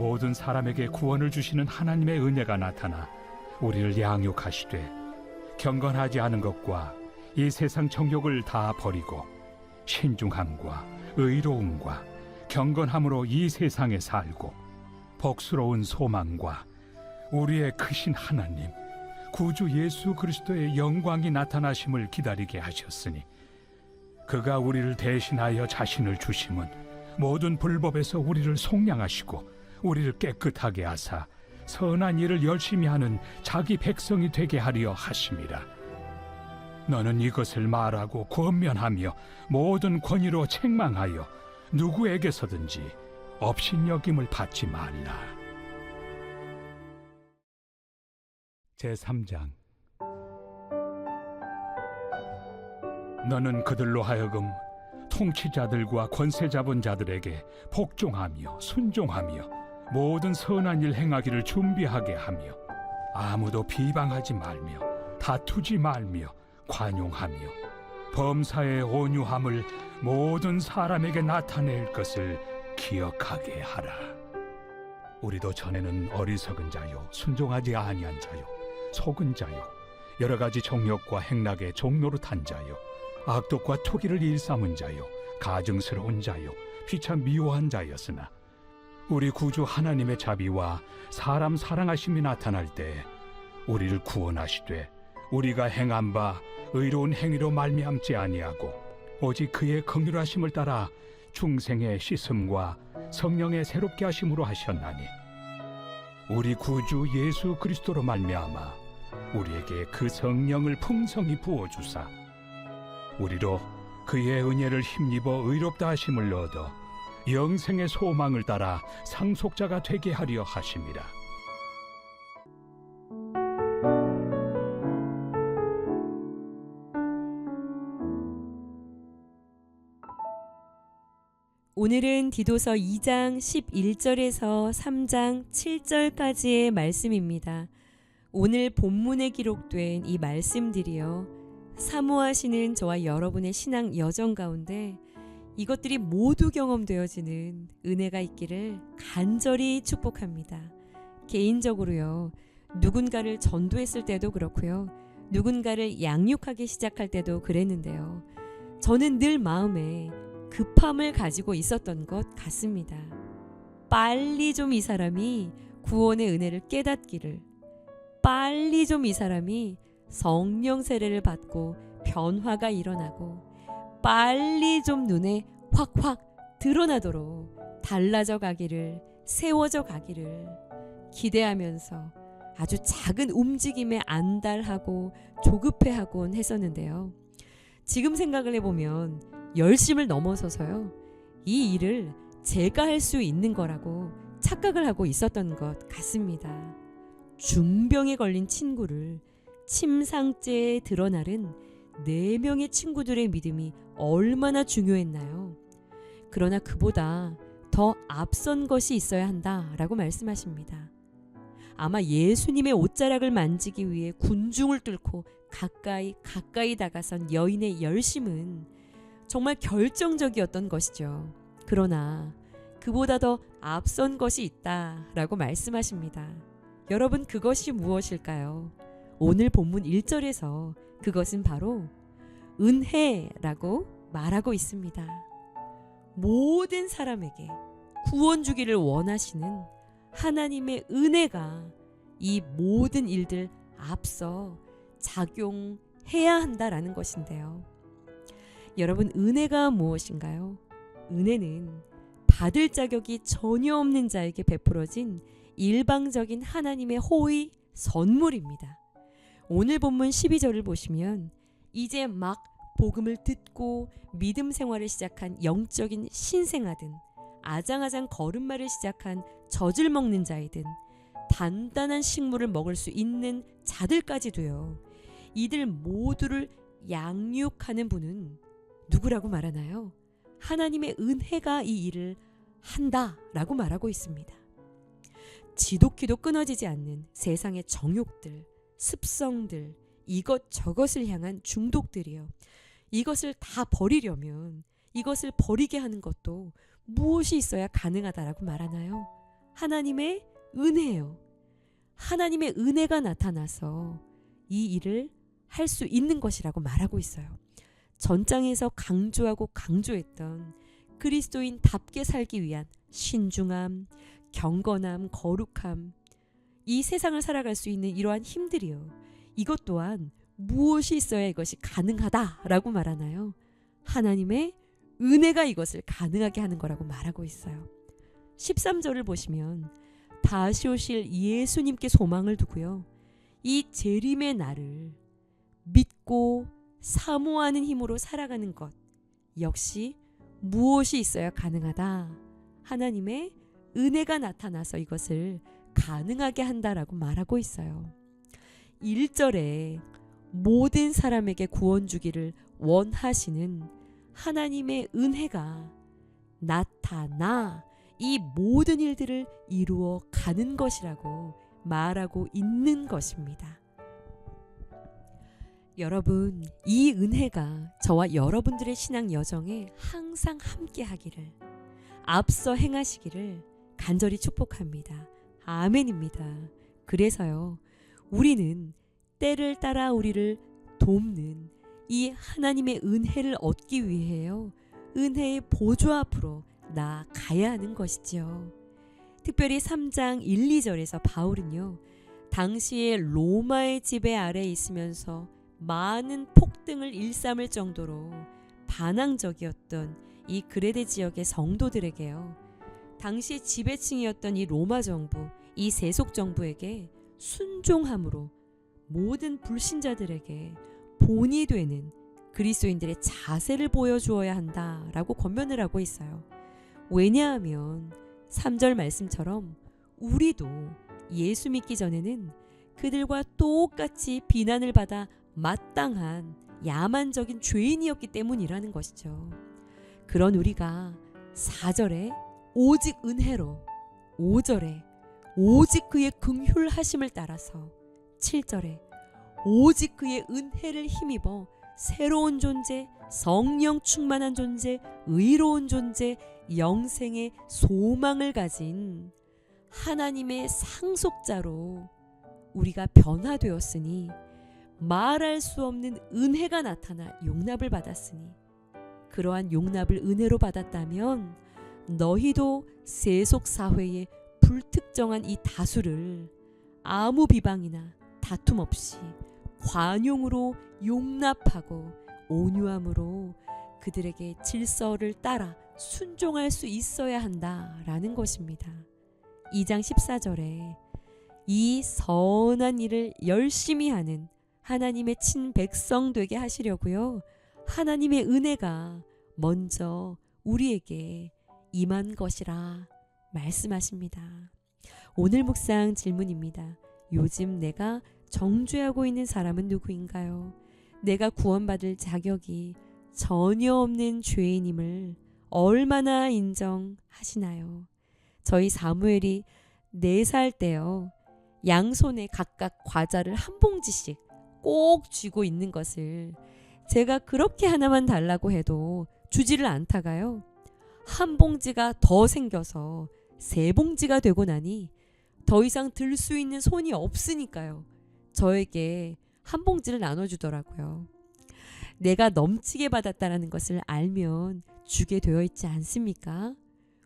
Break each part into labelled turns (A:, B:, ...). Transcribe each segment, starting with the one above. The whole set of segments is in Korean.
A: 모든 사람에게 구원을 주시는 하나님의 은혜가 나타나 우리를 양육하시되 경건하지 않은 것과 이 세상 정욕을 다 버리고 신중함과 의로움과 경건함으로 이 세상에 살고 복스러운 소망과 우리의 크신 하나님 구주 예수 그리스도의 영광이 나타나심을 기다리게 하셨으니 그가 우리를 대신하여 자신을 주심은 모든 불법에서 우리를 속량하시고 우리를 깨끗하게 하사 선한 일을 열심히 하는 자기 백성이 되게 하려 하심이라 너는 이것을 말하고 권면하며 모든 권위로 책망하여 누구에게서든지 업신여김을 받지 말라. 제3장. 너는 그들로 하여금 통치자들과 권세 잡은 자들에게 복종하며 순종하며 모든 선한 일 행하기를 준비하게 하며 아무도 비방하지 말며 다투지 말며 관용하며 범사의 온유함을 모든 사람에게 나타낼 것을 기억하게 하라. 우리도 전에는 어리석은 자요 순종하지 아니한 자요 속은 자요 여러 가지 정욕과 행락의 종노릇한 자요 악독과 투기를 일삼은 자요 가증스러운 자요 피차 미워한 자였으나 우리 구주 하나님의 자비와 사람 사랑하심이 나타날 때 우리를 구원하시되 우리가 행한 바 의로운 행위로 말미암지 아니하고 오직 그의 긍휼하심을 따라 중생의 씻음과 성령의 새롭게 하심으로 하셨나니 우리 구주 예수 그리스도로 말미암아 우리에게 그 성령을 풍성히 부어 주사 우리로 그의 은혜를 힘입어 의롭다 하심을 얻어 영생의 소망을 따라 상속자가 되게 하려 하심이라.
B: 오늘은 디도서 2장 11절에서 3장 7절까지의 말씀입니다. 오늘 본문에 기록된 이 말씀들이요. 사모하시는 저와 여러분의 신앙 여정 가운데 이것들이 모두 경험되어지는 은혜가 있기를 간절히 축복합니다. 개인적으로요. 누군가를 전도했을 때도 그렇고요. 누군가를 양육하기 시작할 때도 그랬는데요. 저는 늘 마음에 급함을 가지고 있었던 것 같습니다. 빨리 좀 이 사람이 구원의 은혜를 깨닫기를, 빨리 좀 이 사람이 성령 세례를 받고 변화가 일어나고, 빨리 좀 눈에 확확 드러나도록 달라져 가기를, 세워져 가기를 기대하면서 아주 작은 움직임에 안달하고 조급해하곤 했었는데요. 지금 생각을 해보면 열심을 넘어서서요. 이 일을 제가 할 수 있는 거라고 착각을 하고 있었던 것 같습니다. 중병에 걸린 친구를 침상째에 드러나른 네 명의 친구들의 믿음이 얼마나 중요했나요? 그러나 그보다 더 앞선 것이 있어야 한다라고 말씀하십니다. 아마 예수님의 옷자락을 만지기 위해 군중을 뚫고 가까이 가까이 다가선 여인의 열심은 정말 결정적이었던 것이죠. 그러나 그보다 더 앞선 것이 있다라고 말씀하십니다. 여러분 그것이 무엇일까요? 오늘 본문 1절에서 그것은 바로 은혜라고 말하고 있습니다. 모든 사람에게 구원 주기를 원하시는 하나님의 은혜가 이 모든 일들 앞서 작용해야 한다라는 것인데요. 여러분 은혜가 무엇인가요? 은혜는 받을 자격이 전혀 없는 자에게 베풀어진 일방적인 하나님의 호의 선물입니다. 오늘 본문 12절을 보시면 이제 막 복음을 듣고 믿음 생활을 시작한 영적인 신생아든 아장아장 걸음마를 시작한 젖을 먹는 자이든 단단한 식물을 먹을 수 있는 자들까지도요. 이들 모두를 양육하는 분은 누구라고 말하나요? 하나님의 은혜가 이 일을 한다라고 말하고 있습니다. 지독히도 끊어지지 않는 세상의 정욕들, 습성들, 이것 저것을 향한 중독들이요. 이것을 다 버리려면 이것을 버리게 하는 것도 무엇이 있어야 가능하다라고 말하나요? 하나님의 은혜예요. 하나님의 은혜가 나타나서 이 일을 할 수 있는 것이라고 말하고 있어요. 전장에서 강조하고 강조했던 그리스도인답게 살기 위한 신중함, 경건함, 거룩함, 이 세상을 살아갈 수 있는 이러한 힘들이요. 이것 또한 무엇이 있어야 이것이 가능하다라고 말하나요? 하나님의 은혜가 이것을 가능하게 하는 거라고 말하고 있어요. 13절을 보시면 다시 오실 예수님께 소망을 두고요. 이 재림의 날을 믿고 사모하는 힘으로 살아가는 것 역시 무엇이 있어야 가능하다. 하나님의 은혜가 나타나서 이것을 가능하게 한다라고 말하고 있어요. 1절에 모든 사람에게 구원 주기를 원하시는 하나님의 은혜가 나타나 이 모든 일들을 이루어 가는 것이라고 말하고 있는 것입니다. 여러분, 이 은혜가 저와 여러분들의 신앙 여정에 항상 함께 하기를 앞서 행하시기를 간절히 축복합니다. 아멘입니다. 그래서요, 우리는 때를 따라 우리를 돕는 이 하나님의 은혜를 얻기 위해요. 은혜의 보좌 앞으로 나아가야 하는 것이지요. 특별히 3장 1, 2절에서 바울은요. 당시에 로마의 지배 아래 있으면서 많은 폭등을 일삼을 정도로 반항적이었던 이 그레데 지역의 성도들에게요. 당시 지배층이었던 이 로마 정부, 이 세속 정부에게 순종함으로 모든 불신자들에게 본이 되는 그리스도인들의 자세를 보여주어야 한다라고 권면을 하고 있어요. 왜냐하면 3절 말씀처럼 우리도 예수 믿기 전에는 그들과 똑같이 비난을 받아 마땅한 야만적인 죄인이었기 때문이라는 것이죠. 그런 우리가 4절에 오직 은혜로 5절에 오직 그의 긍휼하심을 따라서 7절에 오직 그의 은혜를 힘입어 새로운 존재, 성령 충만한 존재, 의로운 존재, 영생의 소망을 가진 하나님의 상속자로 우리가 변화되었으니 말할 수 없는 은혜가 나타나 용납을 받았으니 그러한 용납을 은혜로 받았다면 너희도 세속 사회의 불특정한 이 다수를 아무 비방이나 다툼 없이 관용으로 용납하고 온유함으로 그들에게 질서를 따라 순종할 수 있어야 한다라는 것입니다. 2장 14절에 이 선한 일을 열심히 하는 하나님의 친백성 되게 하시려고요. 하나님의 은혜가 먼저 우리에게 임한 것이라 말씀하십니다. 오늘 묵상 질문입니다. 요즘 내가 정죄하고 있는 사람은 누구인가요? 내가 구원받을 자격이 전혀 없는 죄인임을 얼마나 인정하시나요? 저희 사무엘이 네살 때요. 양손에 각각 과자를 한 봉지씩 꼭 쥐고 있는 것을 제가 그렇게 하나만 달라고 해도 주지를 않다가요. 한 봉지가 더 생겨서 세 봉지가 되고 나니 더 이상 들 수 있는 손이 없으니까요. 저에게 한 봉지를 나눠주더라고요. 내가 넘치게 받았다라는 것을 알면 주게 되어 있지 않습니까?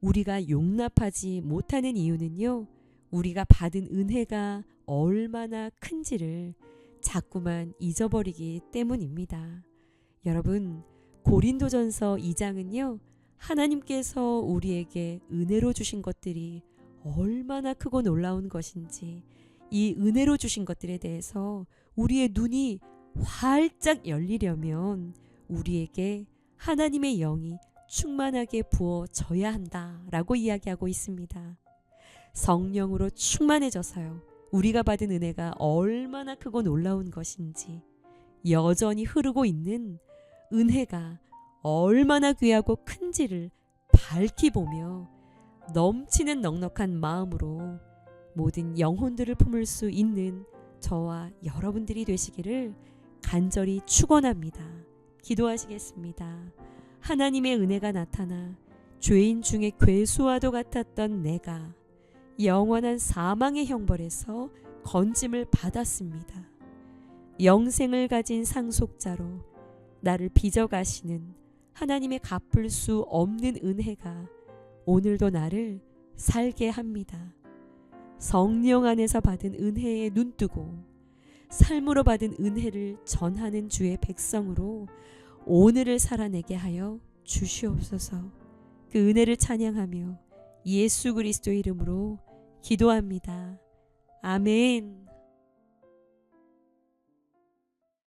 B: 우리가 용납하지 못하는 이유는요, 우리가 받은 은혜가 얼마나 큰지를 자꾸만 잊어버리기 때문입니다. 여러분, 고린도전서 2장은요, 하나님께서 우리에게 은혜로 주신 것들이 얼마나 크고 놀라운 것인지, 이 은혜로 주신 것들에 대해서 우리의 눈이 활짝 열리려면 우리에게 하나님의 영이 충만하게 부어져야 한다라고 이야기하고 있습니다. 성령으로 충만해져서요. 우리가 받은 은혜가 얼마나 크고 놀라운 것인지 여전히 흐르고 있는 은혜가 얼마나 귀하고 큰지를 밝히 보며 넘치는 넉넉한 마음으로 모든 영혼들을 품을 수 있는 저와 여러분들이 되시기를 간절히 축원합니다. 기도하시겠습니다. 하나님의 은혜가 나타나 죄인 중에 괴수와도 같았던 내가 영원한 사망의 형벌에서 건짐을 받았습니다. 영생을 가진 상속자로 나를 빚어가시는 하나님의 갚을 수 없는 은혜가 오늘도 나를 살게 합니다. 성령 안에서 받은 은혜에 눈뜨고 삶으로 받은 은혜를 전하는 주의 백성으로 오늘을 살아내게 하여 주시옵소서. 그 은혜를 찬양하며 예수 그리스도 이름으로 기도합니다. 아멘.